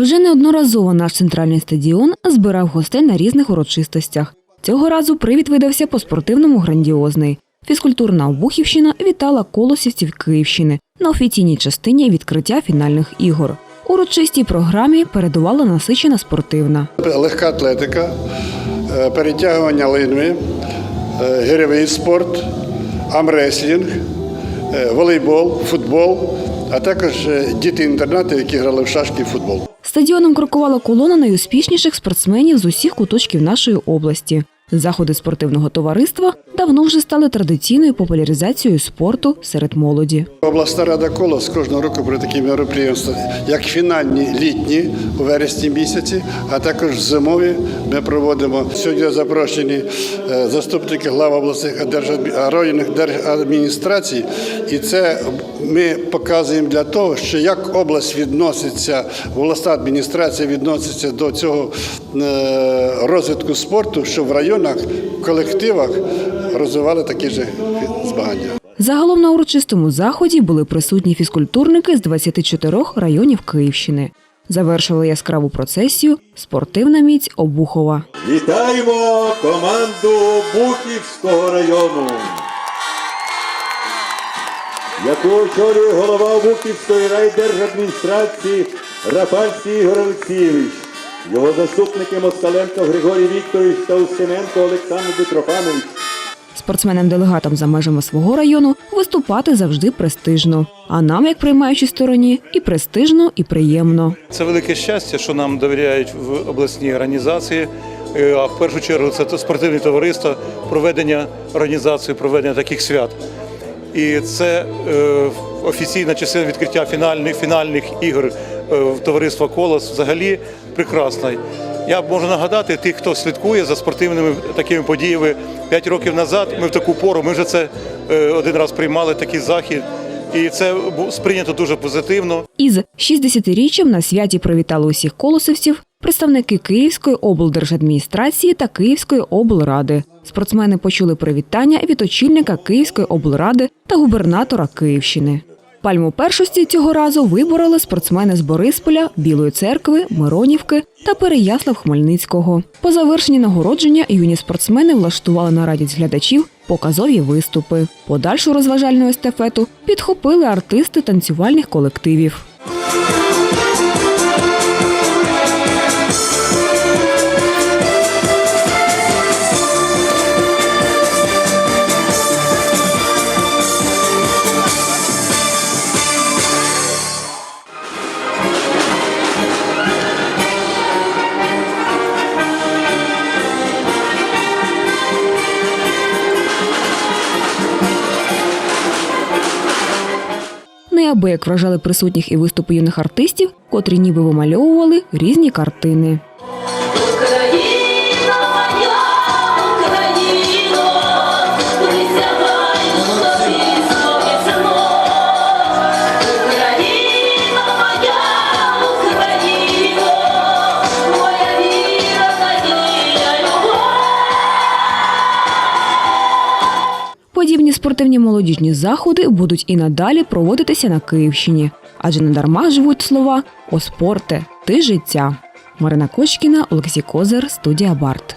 Вже неодноразово наш центральний стадіон збирав гостей на різних урочистостях. Цього разу привід видався по спортивному грандіозний. Фізкультурна Обухівщина вітала колосівців Київщини на офіційній частині відкриття фінальних ігор. Урочистій програмі передувала насичена спортивна. Легка атлетика, е, перетягування линви, е, спорт, амреслінг, е, волейбол, футбол, а також е, діти-інтернати, які грали в шашки і футбол. Стадіоном крокувала колона найуспішніших спортсменів з усіх куточків нашої області. Заходи спортивного товариства давно вже стали традиційною популяризацією спорту серед молоді. Обласна рада колос кожного року про такі мероприємства, як фінальні літні у вересні місяці, а також зимові. Ми проводимо сьогодні запрошені е, заступники глав обласних районних держадміністрацій, і це ми показуємо для того, що як область відноситься, обласна адміністрація відноситься до цього розвитку спорту, що в районах, в колективах розвивали такі ж змагання. Загалом на урочистому заході були присутні фізкультурники з 24 районів Київщини. Завершили яскраву процесію спортивна міць Обухова. Вітаємо команду Бухівського району, яку очолює голова Бухівської райдержадміністрації Рафальський Ігор Олексійович, його заступники Москаленко Григорій Вікторович та Устиненко Олександр Петрофанович. Спортсменам-делегатам за межами свого району виступати завжди престижно. А нам, як приймаючій стороні, і престижно, і приємно. Це велике щастя, що нам довіряють в обласній організації. Е, А в першу чергу це спортивні товариства, проведення організації, проведення таких свят. І це е, офіційна частина відкриття фінальних фінальних ігор е, в товариства Колос взагалі прекрасна. Я можу нагадати тих, хто слідкує за спортивними такими подіями. П'ять років назад ми в таку пору ми вже це е, один раз приймали такий захід, і це сприйнято дуже позитивно. Із 60-річчям на святі привітали усіх колосівців представники Київської облдержадміністрації та Київської облради. Спортсмени почули привітання від очільника Київської облради та губернатора Київщини. Пальму першості цього разу вибороли спортсмени з Борисполя, Білої церкви, Миронівки та Переяслав-Хмельницького. По завершенні нагородження юні спортсмени влаштували на радість глядачів показові виступи. Подальшу розважальну естафету підхопили артисти танцювальних колективів. Неабияк вражали присутніх і виступи юних артистів, котрі ніби вимальовували різні картини. Подібні спортивні молодіжні заходи будуть і надалі проводитися на Київщині, адже не дарма живуть слова «О спорте, ти життя. Марина Кочкіна, Олексій Козир, студія Барт.